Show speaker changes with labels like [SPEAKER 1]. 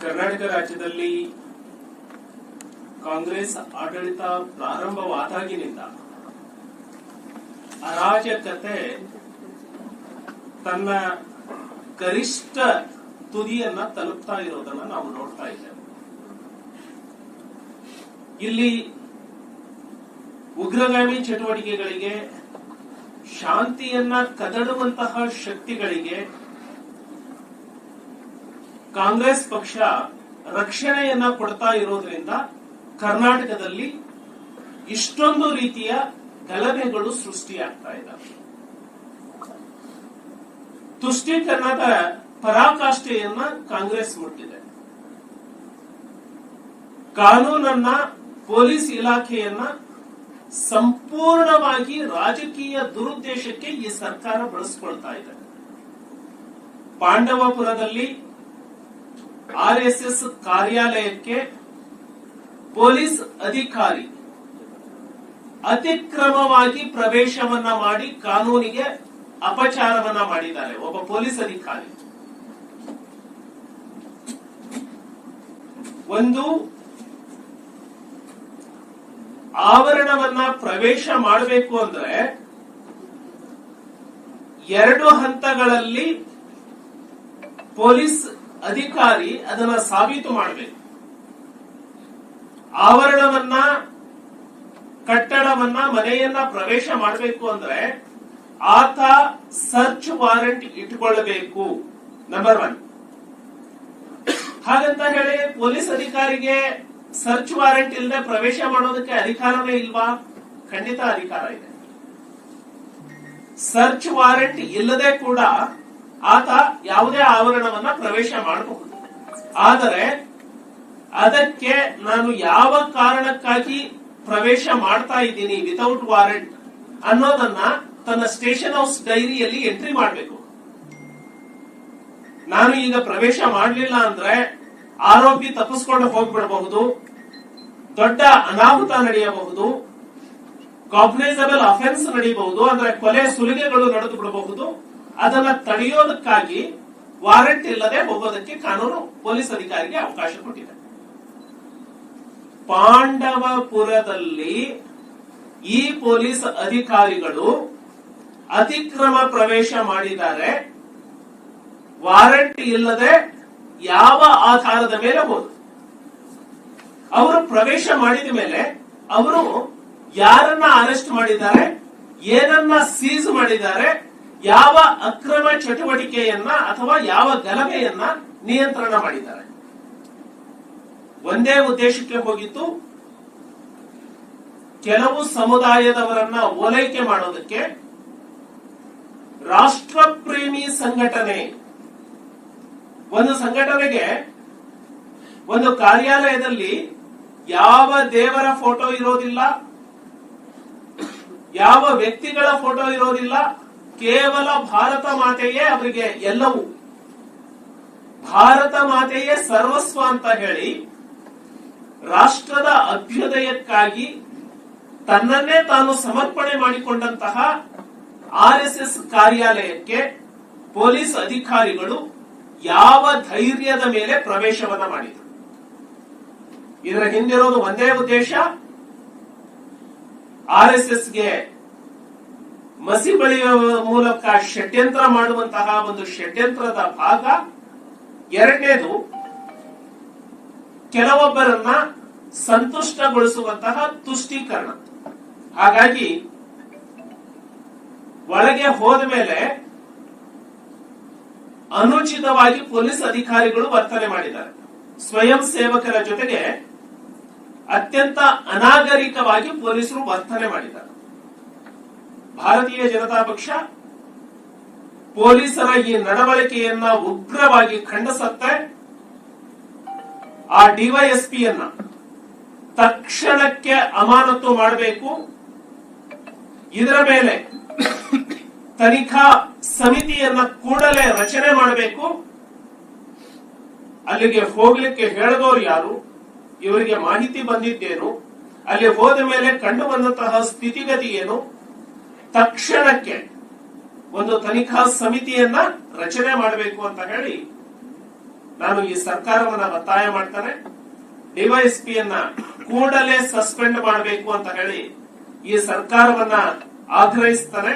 [SPEAKER 1] ಕರ್ನಾಟಕ ರಾಜ್ಯದಲ್ಲಿ ಕಾಂಗ್ರೆಸ್ ಆಡಳಿತ ಪ್ರಾರಂಭವಾದಾಗಿನಿಂದ ಅರಾಜಕತೆ ತನ್ನ ಗರಿಷ್ಠ ತುದಿಯನ್ನ ತಲುಪ್ತಾ ಇರೋದನ್ನ ನಾವು ನೋಡ್ತಾ ಇದ್ದೇವೆ. ಇಲ್ಲಿ ಉಗ್ರಗಾಮಿ ಚಟುವಟಿಕೆಗಳಿಗೆ ಶಾಂತಿಯನ್ನ ಕದಡುವಂತಹ ಶಕ್ತಿಗಳಿಗೆ ಕಾಂಗ್ರೆಸ್ ಪಕ್ಷ ರಕ್ಷಣೆಯನ್ನ ಕೊಡ್ತಾ ಇರೋದ್ರಿಂದ ಕರ್ನಾಟಕದಲ್ಲಿ ಇಷ್ಟೊಂದು ರೀತಿಯ ಗಲಭೆಗಳು ಸೃಷ್ಟಿಯಾಗ್ತಾ ಇದ್ದಾವೆ. ತುಷ್ಟೀಕರಣದ ಪರಾಕಾಷ್ಠೆಯನ್ನ ಕಾಂಗ್ರೆಸ್ ಮುಟ್ಟಿದೆ. ಕಾನೂನನ್ನ, ಪೊಲೀಸ್ ಇಲಾಖೆಯನ್ನ ಸಂಪೂರ್ಣವಾಗಿ ರಾಜಕೀಯ ದುರುದ್ದೇಶಕ್ಕೆ ಈ ಸರ್ಕಾರ ಬಳಸಿಕೊಳ್ತಾ ಇದೆ. ಪಾಂಡವಪುರದಲ್ಲಿ ಆರ್ಎಸ್ಎಸ್ ಕಾರ್ಯಾಲಯಕ್ಕೆ ಪೊಲೀಸ್ ಅಧಿಕಾರಿ ಅತಿಕ್ರಮವಾಗಿ ಪ್ರವೇಶವನ್ನ ಮಾಡಿ ಕಾನೂನಿಗೆ ಅಪಚಾರವನ್ನ ಮಾಡಿದ್ದಾರೆ. ಒಬ್ಬ ಪೊಲೀಸ್ ಅಧಿಕಾರಿ. ಒಂದು, ಆವರಣವನ್ನ ಪ್ರವೇಶ ಮಾಡಬೇಕು ಅಂದ್ರೆ ಎರಡು ಹಂತಗಳಲ್ಲಿ ಪೊಲೀಸ್ ಅಧಿಕಾರಿ ಅದನ್ನ ಸಾಬೀತು ಮಾಡಬೇಕು. ಆವರಣವನ್ನ, ಕಟ್ಟಡವನ್ನ, ಮನೆಯನ್ನ ಪ್ರವೇಶ ಮಾಡಬೇಕು ಅಂದ್ರೆ ಆತ ಸರ್ಚ್ ವಾರೆಂಟ್ ಇಟ್ಕೊಳ್ಬೇಕು ನಂಬರ್ ಒನ್ ಹಾಗಂತ ಹೇಳಿ ಪೊಲೀಸ್ ಅಧಿಕಾರಿಗೆ ಸರ್ಚ್ ವಾರೆಂಟ್ ಇಲ್ಲದೆ ಪ್ರವೇಶ ಮಾಡೋದಕ್ಕೆ ಅಧಿಕಾರನೇ ಇಲ್ವಾ? ಖಂಡಿತ ಅಧಿಕಾರ ಇದೆ. ಸರ್ಚ್ ವಾರೆಂಟ್ ಇಲ್ಲದೆ ಕೂಡ ಆತ ಯಾವುದೇ ಆವರಣವನ್ನ ಪ್ರವೇಶ ಮಾಡಬಹುದು. ಆದರೆ ಅದಕ್ಕೆ ನಾನು ಯಾವ ಕಾರಣಕ್ಕಾಗಿ ಪ್ರವೇಶ ಮಾಡ್ತಾ ಇದ್ದೀನಿ ವಿತೌಟ್ ವಾರೆಂಟ್ ಅನ್ನೋದನ್ನ ತನ್ನ ಸ್ಟೇಷನ್ ಹೌಸ್ ಡೈರಿಯಲ್ಲಿ ಎಂಟ್ರಿ ಮಾಡಬೇಕು. ನಾನು ಈಗ ಪ್ರವೇಶ ಮಾಡಲಿಲ್ಲ ಅಂದ್ರೆ ಆರೋಪಿ ತಪ್ಪಿಸ್ಕೊಂಡು ಹೋಗ್ಬಿಡಬಹುದು, ದೊಡ್ಡ ಅನಾಹುತ ನಡೆಯಬಹುದು ಕಾಗ್ನೈಸಬಲ್ ಅಫೆನ್ಸ್ ನಡೆಯಬಹುದು ಅಂದ್ರೆ ಕೊಲೆ ಸುಲಿಗೆಗಳು ನಡೆದು ಬಿಡಬಹುದು ಅದನ್ನ ತಡೆಯೋದಕ್ಕಾಗಿ ವಾರೆಂಟ್ ಇಲ್ಲದೆ ಹೋಗೋದಕ್ಕೆ ಕಾನೂನು ಪೊಲೀಸ್ ಅಧಿಕಾರಿಗೆ ಅವಕಾಶ ಕೊಟ್ಟಿದೆ. ಪಾಂಡವಪುರದಲ್ಲಿ ಈ ಪೊಲೀಸ್ ಅಧಿಕಾರಿಗಳು ಅತಿಕ್ರಮ ಪ್ರವೇಶ ಮಾಡಿದ್ದಾರೆ. ವಾರಂಟ್ ಇಲ್ಲದೆ ಯಾವ ಆಧಾರದ ಮೇಲೆ ಹೋದ್ರು? ಅವರು ಪ್ರವೇಶ ಮಾಡಿದ ಮೇಲೆ ಅವರು ಯಾರನ್ನ ಅರೆಸ್ಟ್ ಮಾಡಿದ್ದಾರೆ, ಏನನ್ನ ಸೀಸ್ ಮಾಡಿದ್ದಾರೆ ಯಾವ ಅಕ್ರಮ ಚಟುವಟಿಕೆಯನ್ನ ಅಥವಾ ಯಾವ ಗಲಭೆಯನ್ನ ನಿಯಂತ್ರಣ ಮಾಡಿದ್ದಾರೆ. ಒಂದೇ ಉದ್ದೇಶಕ್ಕೆ ಹೋಗಿತ್ತು ಕೆಲವು ಸಮುದಾಯದವರನ್ನ ಓಲೈಕೆ ಮಾಡೋದಕ್ಕೆ ರಾಷ್ಟ್ರಪ್ರೇಮಿ ಸಂಘಟನೆ, ಒಂದು ಸಂಘಟನೆಗೆ ಒಂದು ಕಾರ್ಯಾಲಯದಲ್ಲಿ ಯಾವ ದೇವರ ಫೋಟೋ ಇರೋದಿಲ್ಲ, ಯಾವ ವ್ಯಕ್ತಿಗಳ ಫೋಟೋ ಇರೋದಿಲ್ಲ ಕೇವಲ ಭಾರತ ಮಾತೆಯೇ ಅವರಿಗೆ ಎಲ್ಲವೂ. ಭಾರತ ಮಾತೆಯೇ ಸರ್ವಸ್ವ ಅಂತ ಹೇಳಿ ರಾಷ್ಟ್ರದ ಅಭ್ಯುದಯಕ್ಕಾಗಿ ತನ್ನನ್ನೇ ತಾನು ಸಮರ್ಪಣೆ ಮಾಡಿಕೊಂಡಂತಹ ಆರ್ ಕಾರ್ಯಾಲಯಕ್ಕೆ ಪೊಲೀಸ್ ಅಧಿಕಾರಿಗಳು ಯಾವ ಧೈರ್ಯದ ಮೇಲೆ ಪ್ರವೇಶವನ್ನ ಮಾಡಿದರು. ಇದರ ಹಿಂದಿರೋದು ಒಂದೇ ಉದ್ದೇಶ. ಆರ್ ಎಸ್ ಮಸಿ ಬಳಿಯುವ ಮೂಲಕ ಷಡ್ಯಂತ್ರ ಮಾಡುವಂತಹ ಒಂದು ಷಡ್ಯಂತ್ರದ ಭಾಗ. ಎರಡನೇದು, ಕೆಲವೊಬ್ಬರನ್ನ ಸಂತುಷ್ಟಗೊಳಿಸುವಂತಹ ತುಷ್ಟೀಕರಣ. ಹಾಗಾಗಿ, ಒಳಗೆ ಹೋದ ಮೇಲೆ ಅನುಚಿತವಾಗಿ ಪೊಲೀಸ್ ಅಧಿಕಾರಿಗಳು ವರ್ತನೆ ಮಾಡಿದ್ದಾರೆ. ಸ್ವಯಂ ಸೇವಕರ ಜೊತೆಗೆ ಅತ್ಯಂತ ಅನಾಗರಿಕವಾಗಿ ಪೊಲೀಸರು ವರ್ತನೆ ಮಾಡಿದ್ದಾರೆ. ಭಾರತೀಯ ಜನತಾ ಪಕ್ಷ ಪೊಲೀಸರ ಈ ನಡವಳಿಕೆಯನ್ನ ಉಗ್ರವಾಗಿ ಖಂಡಿಸುತ್ತೆ. ಆ ಡಿವೈಎಸ್ಪಿಯನ್ನ ತಕ್ಷಣಕ್ಕೆ ಅಮಾನತು ಮಾಡಬೇಕು. ಇದರ ಮೇಲೆ ತನಿಖಾ ಸಮಿತಿಯನ್ನ ಕೂಡಲೇ ರಚನೆ ಮಾಡಬೇಕು. ಅಲ್ಲಿಗೆ ಹೋಗ್ಲಿಕ್ಕೆ ಹೇಳಿದವರು ಯಾರು? ಇವರಿಗೆ ಮಾಹಿತಿ ಬಂದಿದ್ದೇನು? ಅಲ್ಲಿ ಹೋದ ಮೇಲೆ ಕಂಡು ಬಂದಂತಹ ಸ್ಥಿತಿಗತಿ ಏನು? ತಕ್ಷಣಕ್ಕೆ ಒಂದು ತನಿಖಾ ಸಮಿತಿಯನ್ನ ರಚನೆ ಮಾಡಬೇಕು ಅಂತ ಹೇಳಿ ನಾನು ಈ ಸರ್ಕಾರವನ್ನ ಒತ್ತಾಯ ಮಾಡ್ತಾರೆ ಡಿವೈಎಸ್ಪಿಯನ್ನ ಕೂಡಲೇ ಸಸ್ಪೆಂಡ್ ಮಾಡಬೇಕು ಅಂತ ಹೇಳಿ ಈ ಸರ್ಕಾರವನ್ನ ಆಗ್ರಹಿಸ್ತಾನೆ.